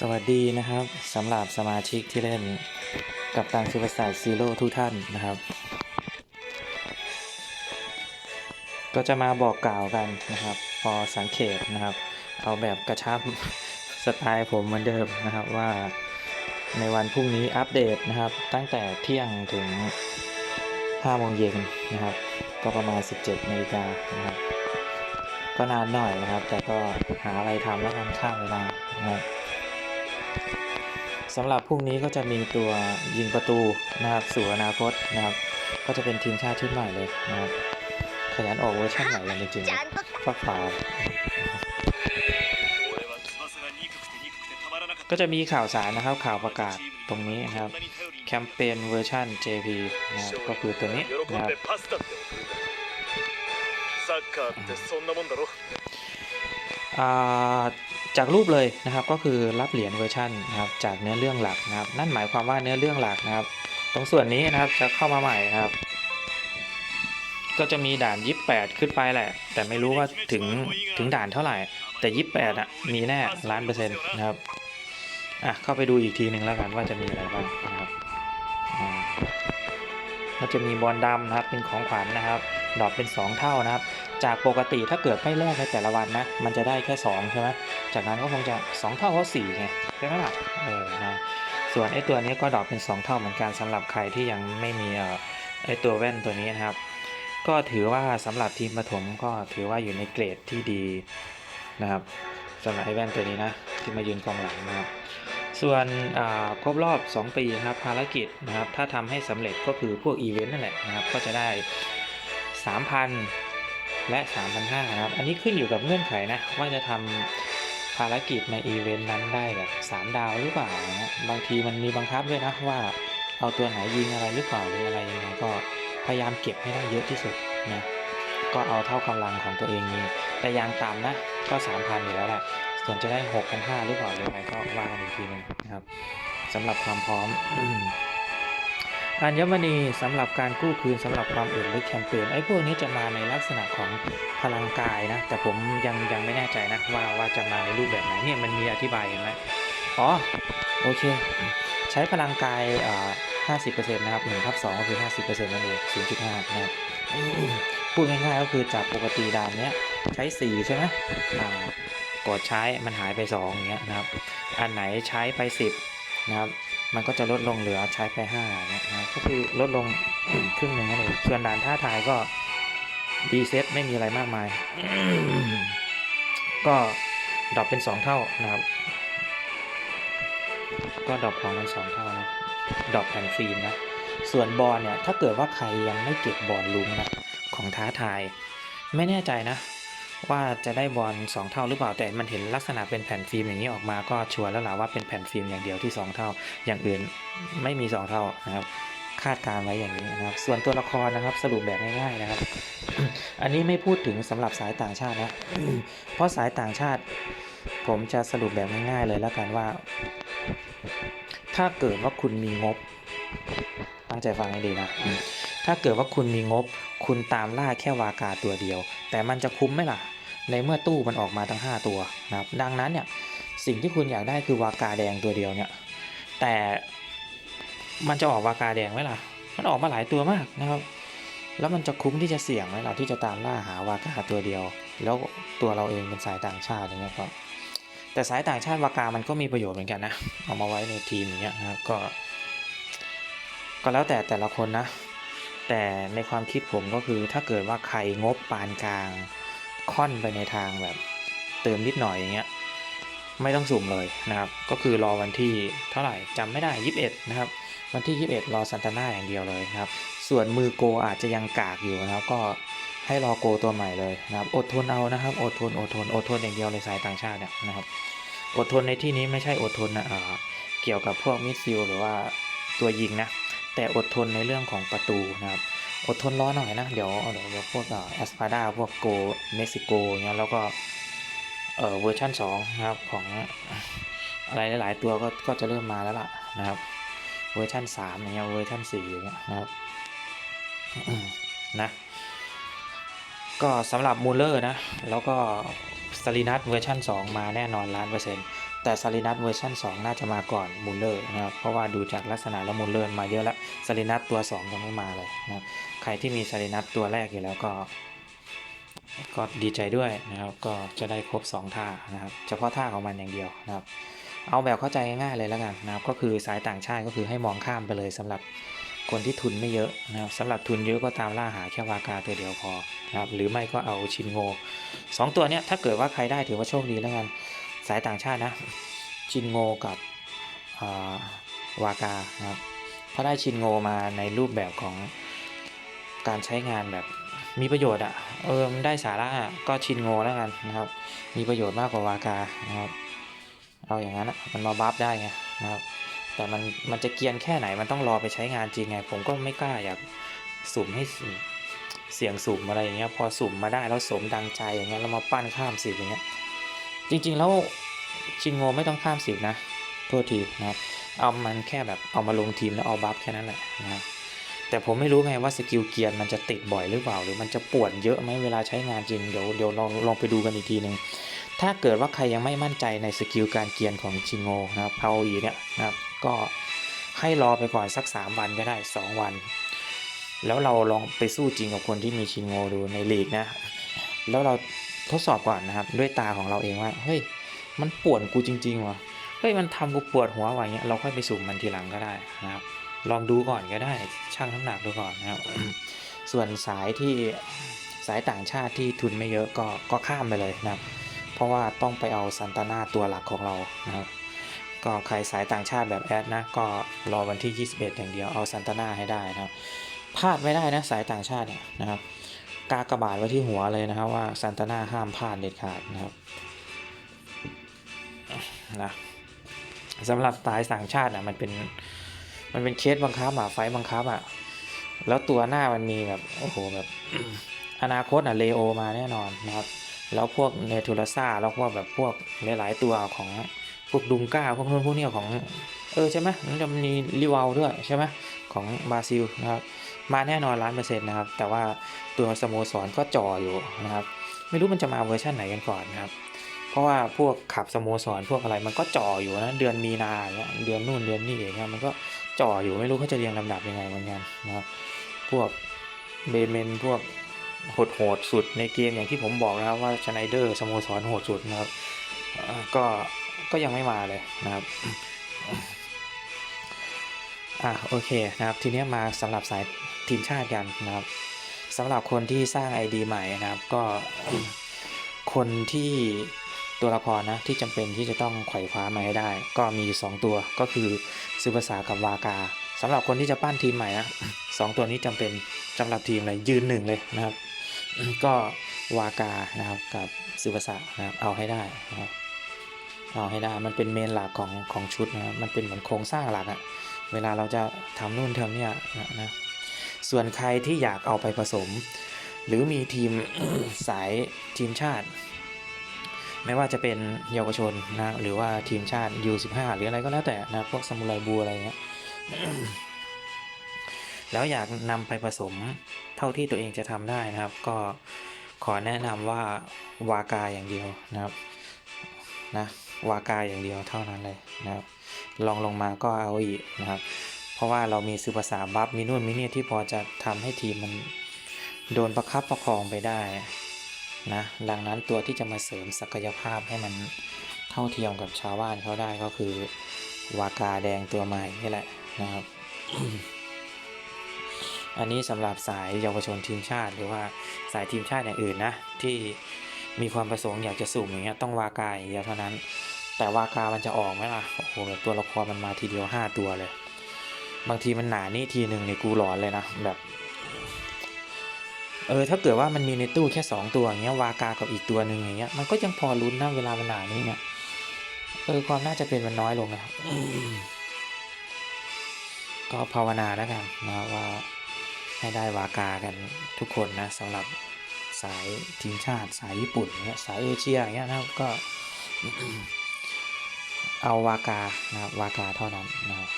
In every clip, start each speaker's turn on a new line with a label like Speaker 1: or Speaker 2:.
Speaker 1: สวัสดีนะครับสำหรับสมาชิกที่เล่นกับตันซูเปอร์สตาร์ซีโร่ทุกท่านนะครับ ก็จะมาบอกกล่าวกันนะครับ พอสังเขตนะครับ เอาแบบกระชับสไตล์ผมเหมือนเดิมนะครับว่าในวันพรุ่งนี้อัปเดตนะครับ ตั้งแต่เที่ยงถึง5โมงเย็นนะครับ ก็ประมาณ 17นาฬิกานะครับ ก็นานหน่อยนะครับ แต่ก็หาอะไรทำแล้วกันข้ามเวลานะครับ สำหรับพรุ่งนี้ก็จะมีตัวยิงประตูนะครับสู่อนาคตนะครับ ก็จะเป็นทีมชาติชุดใหม่เลยนะครับขยันออกเวอร์ชันใหม่เลยจริงๆฟักฝาก็จะมีข่าวสารนะครับข่าวประกาศตรงนี้นะครับแคมเปญเวอร์ชัน JP นะครับก็คือตัวนี้นะครับอ่า จากรูปเลยนะครับก็คือรับเหรียญเวอร์ชันนะครับจากเนื้อเรื่องหลักนะครับ นั่นหมายความว่าเนื้อเรื่องหลักนะครับ ตรงส่วนนี้นะครับจะเข้ามาใหม่ครับ ก็จะมีด่าน 28 ขึ้นไปแหละ แต่ไม่รู้ว่าถึงถึงด่านเท่าไหร่ แต่ 28อะมีแน่ล้านเปอร์เซ็นต์นะครับอะเข้าไปดูอีกทีหนึ่งแล้วกันว่าจะมีอะไรบ้างนะครับก็จะมีบอลดำนะครับเป็นของขวัญนนะครับ ดอกเป็น 2 เท่านะครับ จากปกติถ้าเกิดไม่แลกในแต่ละวันนะ มันจะได้แค่ 2 ใช่ไหมจากนั้นก็คงจะ 2 เท่าก็4ไงใช่ไหมล่ะเออนะส่วนไอ้ตัวนี้ก็ดอกเป็น 2 เท่าเหมือนกันสำหรับใครที่ยังไม่มีเอ่อไอ้ตัวแว่นตัวนี้นะครับ ก็ถือว่าสำหรับทีมประถมก็ถือว่าอยู่ในเกรดที่ดีนะครับสำหรับไอ้แว่นตัวนี้นะที่มายืนกองหลังนะครับส่วนอ่าครบรอบ 2 ปีนะครับภารกิจนะครับถ้าทำให้สำเร็จก็คือพวกอีเวนต์นั่นแหละนะครับก็จะได้ 3,000 และ3,500นะครับ อันนี้ขึ้นอยู่กับเงื่อนไขนะว่าจะทำภารกิจในอีเวนต์นั้นได้แบบ3ดาวหรือเปล่านะบางทีมันมีบังคับด้วยนะว่าเอาตัวไหนยิงอะไรหรือเปล่าหรืออะไรยังไงก็พยายามเก็บให้ได้เยอะที่สุดนะก็เอาเท่ากำลังของตัวเองมีแต่ยางต่ำนะก็ 3,000อยู่แล้วแหละส่วนจะได้6,500หรือเปล่าหรืออะไรก็ว่ากันอีกทีหนึงนะครับสำหรับความพร้อม อัญมณีสำหรับการกู้คืนสำหรับความอื่นหรือแคมเปญไอ้พวกนี้จะมาในลักษณะของพลังกายนะ แต่ผมยังยังไม่แน่ใจนะว่าว่าจะมาในรูปแบบไหนเนี่ยมันมีอธิบายเห็นไหมอ๋อโอเค ใช้พลังกายอ่า50%นต์นะครับ1ทับ2ก็คือ50%นั่นเอง0.5นะครับพูดง่ายๆก็คือจากปกติดานเนี้ยใช้4ใช่ไหมอ่ากดใช้มันหายไป2อย่างเงี้ยนะครับ อันไหนใช้ไป10นะครับ มันก็จะลดลงเหลือใช้ไป5เนี่ยนะก็คือลดลงครึ่งหนึ่งนั่นเองส่วนด่านท่าทายก็ดีเซ็ตไม่มีอะไรมากมาย ก็ดรอปเป็น 2 เท่านะครับ ก็ดรอปของมัน2เท่านะดรอปแผ่นฟิล์มนะ ส่วนบอลเนี่ย ถ้าเกิดว่าใครยังไม่เก็บบอลลุงนะ ของท้าทาย ไม่แน่ใจนะ ว่าจะได้บอล2เท่าหรือเปล่าแต่มันเห็นลักษณะเป็นแผ่นฟิล์มอย่างนี้ออกมาก็ชัวร์แล้วล่ะว่าเป็นแผ่นฟิล์มอย่างเดียวที่ 2 เท่า อย่างอื่นไม่มี 2 เท่านะครับคาดการไว้อย่างนี้นะครับ ส่วนตัวละครนะครับสรุปแบบง่ายๆนะครับ อันนี้ไม่พูดถึงสำหรับสายต่างชาตินะ เพราะสายต่างชาติ ผมจะสรุปแบบง่ายๆเลยแล้วกันว่า ถ้าเกิดว่าคุณมีงบ ตั้งใจฟังให้ดีนะ ถ้าเกิดว่าคุณมีงบ คุณตามล่าแค่วากาตัวเดียว แต่มันจะคุ้มไหมล่ะ ในเมื่อตู้มันออกมาทั้ง 5 ตัวนะครับดังนั้นเนี่ยสิ่งที่คุณอยากได้คือวากาแดงตัวเดียวเนี่ยแต่มันจะออกวากาแดงไหมล่ะ มันออกมาหลายตัวมากนะครับ แล้วมันจะคุ้มที่จะเสี่ยงไหมล่ะที่จะตามล่าหาวากาตัวเดียว แล้วตัวเราเองเป็นสายต่างชาติอย่างเงี้ยก็แต่สายต่างชาติวากามันก็มีประโยชน์เหมือนกันนะ เอามาไว้ในทีมอย่างเงี้ยนะครับก็ ก็แล้วแต่แต่ละคนนะ แต่ในความคิดผมก็คือถ้าเกิดว่าใครงบปานกลาง ค่อนไปในทางแบบ เติมนิดหน่อยอย่างเงี้ยไม่ต้องสุ่มเลยนะครับ ก็คือรอวันที่เท่าไหร่จำไม่ได้ 21 นะครับ วันที่ 21 รอซันตาน่าอย่างเดียวเลยนะครับ ส่วนมือโกอาจจะยังกากอยู่นะครับ ก็ให้รอโกตัวใหม่เลยนะครับ อดทนเอานะครับ อดทน อดทน อดทนอย่างเดียวเลยสายต่างชาติเนี่ยนะครับ อดทนในที่นี้ไม่ใช่อดทนนะเออเกี่ยวกับพวกมิดฟิลหรือว่าตัวยิงนะ แต่อดทนในเรื่องของประตูนะครับ อดทนร้อนหน่อยนะ เดี๋ยวเดี๋ยวพวกแอสพาดาพวกโกเม็กซิโกเงี้ยแล้วก็เอ่อเวอร์ชัน2นะครับของอะไรหลาย ๆ ตัวก็ก็จะเริ่มมาแล้วล่ะนะครับ เวอร์ชัน3อย่างเงี้ยเวอร์ชัน4อย่างเงี้ยนะครับนะก็สำหรับมูลเลอร์นะ แล้วก็สลีนัทเวอร์ชัน2 มาแน่นอนล้านเปอร์เซ็นต์ แต่ซารินัทเวอร์ชัน2 น่าจะมาก่อนมูลเลอร์นะครับ เพราะว่าดูจากลักษณะแล้วมูลเลอร์มาเยอะแล้วซารินัทตัว 2 ยังไม่มาเลยนะครับใครที่มีซารินัทตัวแรกอยู่แล้วก็ ก็ดีใจด้วยนะครับ ก็จะได้ครบ 2 ท่านะครับ เฉพาะท่าของมันอย่างเดียวนะครับ เอาแบบเข้าใจง่ายๆเลยแล้วกันนะครับ ก็คือสายต่างชาติก็คือให้มองข้ามไปเลยสำหรับคนที่ทุนไม่เยอะนะครับสำหรับทุนเยอะก็ตามล่าหาแค่วากาตัวเดียวพอนะครับหรือไม่ก็เอาชินโงสองตัวเนี้ยถ้าเกิดว่าใครได้ถือว่าโชคดีแล้วกัน สายต่างชาตินะ ชินโงกับวากานะครับถ้าได้ชินโงมาในรูปแบบของการใช้งานแบบมีประโยชน์อะ่ะเออมันได้สาระอะก็ชินโงแล้วกันนะครับ มีประโยชน์มากกว่าวากานะครับ เอาอย่างนั้นอะมันมาบัฟได้ไงนะครับ แต่มันมันจะเกียนแค่ไหนมันต้องรอไปใช้งานจริงไง ผมก็ไม่กล้าอยากสุ่มให้เสียงสุ่มอะไรอย่างเงี้ยพอสุ่มมาได้แล้วสมดังใจอย่างเงี้ยแล้วมาปั้นข้ามสิอย่างเงี้ย จริงๆแล้วชินโงไม่ต้องข้ามสิบนะโทษทีนะครับเอามันแค่แบบเอามาลงทีมแล้วเอาบัฟแค่นั้นแหละนะครับแต่ผมไม่รู้ไงว่าสกิลเกียร์มันจะติดบ่อยหรือเปล่า หรือมันจะปวดเยอะไหมเวลาใช้งานจริงเดี๋ยวเดี๋ยวลองลองไปดูกันอีกทีหนึ่งถ้าเกิดว่าใครยังไม่มั่นใจในสกิลการเกียร์ของชิงโงนะครับพาวอีเนี่ยนะครับก็ให้รอไปก่อนสัก 3 วันก็ได้ 2 วัน แล้วเราลองไปสู้จริงกับคนที่มีชิงโงดูในลีกนะ แล้วเรา ทดสอบก่อนนะครับ ด้วยตาของเราเองว่าเฮ้ยมันปวดกูจริงๆวะเฮ้ยมันทำกูปวดหัววะอย่างเงี้ยเราค่อยไปสุ่มมันทีหลังก็ได้นะครับ ลองดูก่อนก็ได้ชั่งน้ำหนักดูก่อนนะครับ ส่วนสายที่สายต่างชาติที่ทุนไม่เยอะก็ก็ข้ามไปเลยนะครับ เพราะว่าต้องไปเอาซันตาน่าตัวหลักของเรานะครับก็ใครสายต่างชาติแบบแอดนะก็รอวันที่ 21 อย่างเดียวเอาซันตาน่าให้ได้นะครับพลาดไม่ได้นะสายต่างชาติเนี่ยนะครับ กากระบาดไว้ที่หัวเลยนะครับว่าซันตาน่าห้ามพลาดเด็ดขาดนะครับนะสำหรับสายต่างชาติอะมันเป็นมันเป็นเคสบังคับอะไฟบังคับอะแล้วตัวหน้ามันมีแบบโอ้โหแบบอนาคตอะเลโอมาแน่นอนนะครับแล้วพวกเนทูลซ่าแล้วพวกแบบพวกหลาย ๆ ตัวของพวกดุงก้าพวกนู้นพวกนี้ของ เออใช่ไหมมันจะมีริวาลด้วยใช่ไหมของบราซิลนะครับ มาแน่นอนล้านเปอร์เซ็นต์นะครับ แต่ว่าตัวสโมสรก็จ่ออยู่นะครับ ไม่รู้มันจะมาเวอร์ชันไหนกันก่อนนะครับ เพราะว่าพวกขับสโมสรพวกอะไรมันก็จ่ออยู่นะเดือนมีนาเงี้ยเดือนนู่นเดือนนี่เองเงี้ยมันก็จ่ออยู่ไม่รู้เขาจะเรียงลำดับยังไงเหมือนกันนะครับพวกเบเมนพวกโหดโหดๆสุดในเกมอย่างที่ผมบอกนะครับว่าชไนเดอร์สโมสรโหดสุดนะครับก็ก็ยังไม่มาเลยนะครับอะโอเคนะครับ ทีนี้มาสำหรับสาย ทีมชาติกันนะครับสำหรับคนที่สร้าง ID ใหม่นะครับ ก็คนที่ตัวละครนะที่จำเป็นที่จะต้องไขว่คว้ามาให้ได้ ก็มีอยู่สองตัวก็คือซูภาษากับวากาสำหรับคนที่จะปั้นทีมใหม่นะสองตัวนี้จำเป็นสำหรับทีมเลยยืนหนึ่งเลยนะครับ ก็วากานะครับกับซูภาษานะครับเอาให้ได้นะครับเอาให้ได้มันเป็นเมนหลักของของชุดนะมันเป็นเหมือนโครงสร้างหลักอะเวลาเราจะทำนู่นทำเนี่ยนะนะ ส่วนใครที่อยากเอาไปผสม หรือมีทีมสายทีมชาติ ไม่ว่าจะเป็นเยาวชนนะหรือว่าทีมชาติ U15 หรืออะไรก็แล้วแต่นะพวกซามูไรบูอะไรเงี้ยแล้วอยากนำไปผสมเท่าที่ตัวเองจะทำได้นะครับ ก็ขอแนะนำว่าวากาอย่างเดียวนะครับนะวากาอย่างเดียวเท่านั้นเลยนะครับลองลงมาก็เอาอีกนะครับ เพราะว่าเรามีซื้อภาษาบัฟมีนู่นมีนี่ที่พอจะทำให้ทีมมันโดนประคับประคองไปได้นะดังนั้นตัวที่จะมาเสริมศักยภาพให้มันเท่าเทียมกับชาวบ้านเขาได้ก็คือ วากาแดงตัวใหม่นี่แหละนะครับ อันนี้สำหรับสายเยาวชนทีมชาติ หรือว่าสายทีมชาติอย่างอื่นนะ ที่มีความประสงค์อยากจะสุ่มอย่างเงี้ยต้องวากาอย่างเดียวเท่านั้น แต่วากามันจะออกไหมล่ะโอ้โหตัวละครมันมาทีเดียวห้าตัวเลย บางทีมันหนานี่ทีหนึ่งในกูหลอนเลยนะแบบ เออถ้าเกิดว่ามันมีในตู้แค่สองตัวอย่างเงี้ยวากากับอีกตัวหนึ่งอย่างเงี้ยมันก็ยังพอลุ้นนะเวลามันหนานี่เนี่ยเออความน่าจะเป็นมันน้อยลงนะครับก็ภาวนาแล้วกันนะว่าให้ได้วากากันทุกคนนะสำหรับสายทีมชาติสายญี่ปุ่นเนี่ยสายเอเชียอย่างเงี้ยนะก็เอาวากานะครับวากาเท่านั้นนะครับ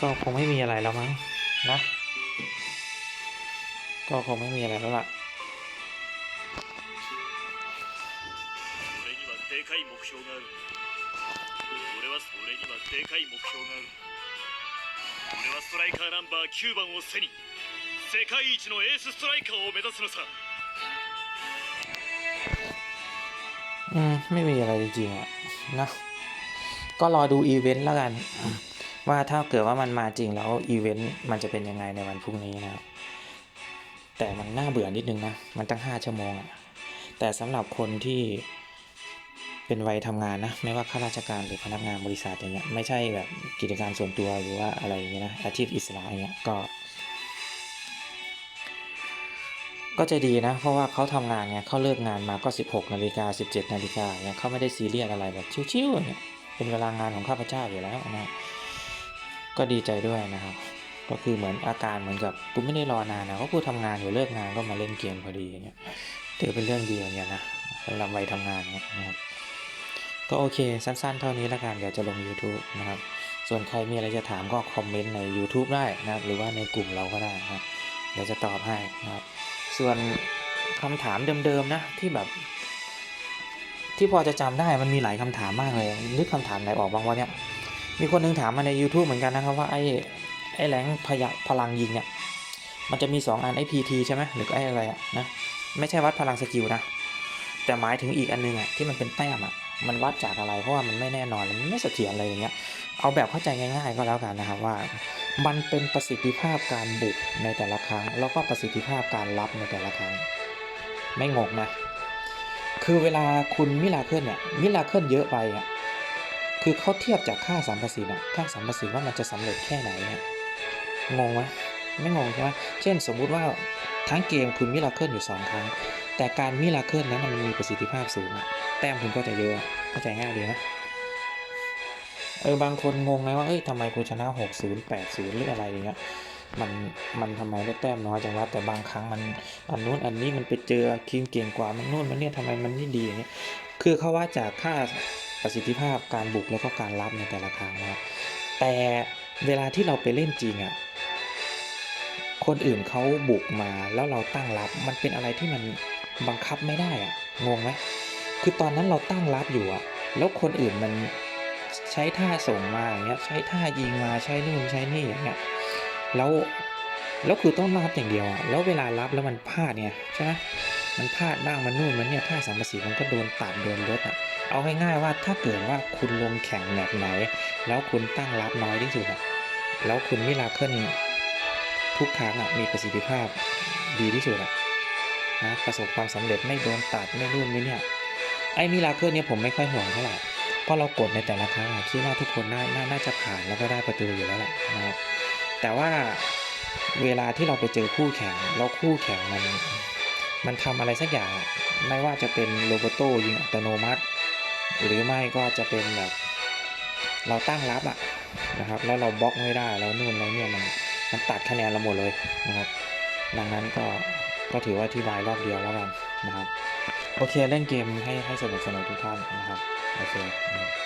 Speaker 1: ก็คงไม่มีอะไรแล้วมั้งนะ ก็คงไม่มีอะไรแล้วล่ะ
Speaker 2: でかい目標がある俺はそれにはでかい目標がある俺はストライカーナンバー9番を背に世界一のエースストライカーを目指すのさ
Speaker 1: อืม ไม่มีอะไรจริงๆอะนะ ก็รอดูอีเวนต์แล้วกัน ว่าถ้าเกิดว่ามันมาจริงแล้วอีเวนต์มันจะเป็นยังไงในวันพรุ่งนี้นะครับแต่มันน่าเบื่อนิดนึงนะ มันตั้งห้าชั่วโมงอะแต่สำหรับคนที่เป็นวัยทำงานนะ ไม่ว่าข้าราชการหรือพนักงานบริษัทอย่างเงี้ย ไม่ใช่แบบกิจการส่วนตัวหรือว่าอะไรอย่างเงี้ยนะ อาชีพอิสระอย่างเงี้ย ก็ ก็จะดีนะ เพราะว่าเขาทำงานไงเขาเลิกงานมาก็ 16นาฬิกา17นาฬิกาเนี่ยเขาไม่ได้ซีเรียสอะไรแบบชิวๆเนี่ยเป็นเวลางานของข้าพเจ้าอยู่แล้วนะ ก็ดีใจด้วยนะครับ ก็คือเหมือนอาการเหมือนกับกูไม่ได้รอนานนะเพราะกูทำงานอยู่เลิกงานก็มาเล่นเกมพอดีอย่างเงี้ยถือเป็นเรื่องดีอย่างเงี้ยนะสำหรับวัยทำงานเนี่ยนะครับก็โอเคสั้นๆ เท่านี้ละกันเดี๋ยวจะลง YouTube นะครับ ส่วนใครมีอะไรจะถามก็คอมเมนต์ใน YouTube ได้นะครับ หรือว่าในกลุ่มเราก็ได้นะครับเดี๋ยวจะตอบให้นะครับ ส่วนคำถามเดิมๆนะที่แบบ ที่พอจะจำได้มันมีหลายคำถามมากเลยนึกคำถามไหนออกบ้างวะเนี่ย มีคนหนึงถามมาใน YouTube เหมือนกันนะครับว่าไอ้ไอ้แหลงพยะพลังยิงเนี่ยมันจะมี 2 อันไอ้ PT ใช่ไหมหรือไอ้อะไรอะนะไม่ใช่วัดพลังสกิลนะแต่หมายถึงอีกอันนึงอะที่มันเป็นแต้มอะมันวัดจากอะไรเพราะว่ามันไม่แน่นอนมันไม่เสถียรอะไรอย่างเงี้ยเอาแบบเข้าใจง่าย ๆ ก็แล้วกันนะครับว่า มันเป็นประสิทธิภาพการบุกในแต่ละครั้ง แล้วก็ประสิทธิภาพการรับในแต่ละครั้ง ไม่งงนะคือเวลาคุณมิลาเคิลเนี่ยมิลาเคิลเยอะไปอะ คือเขาเทียบจากค่าสัมประสิทธิ์อะค่าสัมประสิทธิ์ว่ามันจะสำเร็จแค่ไหนเนี่ยงงไหมไม่งงใช่ไหมเช่นสมมุติว่าทั้งเกมคุณมิลาเคิลอยู่สองครั้ง แต่การมิลาเคิลนั้นมันมีประสิทธิภาพสูงอะแต้มคุณก็จะเยอะเข้าใจง่ายดีนะเออบางคนงงไงว่าเอ้ยทำไมกูชนะหกศูนย์แปดศูนย์หรืออะไรอย่างเงี้ยมันมันทำไมได้แต้มน้อยจังวะแต่บางครั้งมันอันนู้นอันนี้มันไปเจอทีมเก่งกว่ามันนู่นมันเนี่ยทำไมมันนี่ดีอย่างเงี้ยคือเขาว่าจากค่า ประสิทธิภาพการบุกแล้วก็การรับในแต่ละครั้งนะครับแต่เวลาที่เราไปเล่นจริงอะคนอื่นเขาบุกมาแล้วเราตั้งรับ มันเป็นอะไรที่มันบังคับไม่ได้อะงงไหมคือตอนนั้นเราตั้งรับอยู่อะแล้วคนอื่นมันใช้ท่าส่งมาอย่างเงี้ยใช้ท่ายิงมาใช้นู่นใช้นี่อย่างเงี้ยแล้วแล้วคือต้องรับอย่างเดียวอะแล้วเวลารับแล้วมันพลาดเนี่ยใช่ไหม มันพลาดบ้างมันนู่นมันเนี่ยท่าสามสีมันก็โดนตัดโดนลดอะ เอาง่ายๆว่าถ้าเกิดว่าคุณลงแข่งแบบไหน แล้วคุณตั้งรับน้อยที่สุดอะแล้วคุณมิลาเคิลทุกครั้งอะมีประสิทธิภาพดีที่สุดอะนะประสบความสำเร็จไม่โดนตัดไม่นู่นไม่เนี่ยไอ้มิลาเคิลเนี่ยผมไม่ค่อยห่วงเท่าไหร่เพราะเรากดในแต่ละครั้งอะคิดว่าทุกคนน่านาน่าจะผ่านแล้วก็ได้ประตูอยู่แล้วแหละนะครับแต่ว่าเวลาที่เราไปเจอคู่แข่งแล้วคู่แข่งมัน มันทำอะไรสักอย่าง ไม่ว่าจะเป็นโรบอโต้ยิงอัตโนมัติ หรือไม่ก็จะเป็นแบบเราตั้งรับอะนะครับ แล้วเราบล็อกไม่ได้แล้วนู่นแล้วเนี่ยมันมันตัดคะแนนเราหมดเลยนะครับ ดังนั้นก็ก็ถือว่าอธิบายรอบเดียวแล้วกันนะครับ โอเคเล่นเกมให้ให้สนุกสนุกทุกท่านนะครับ โอเคนะ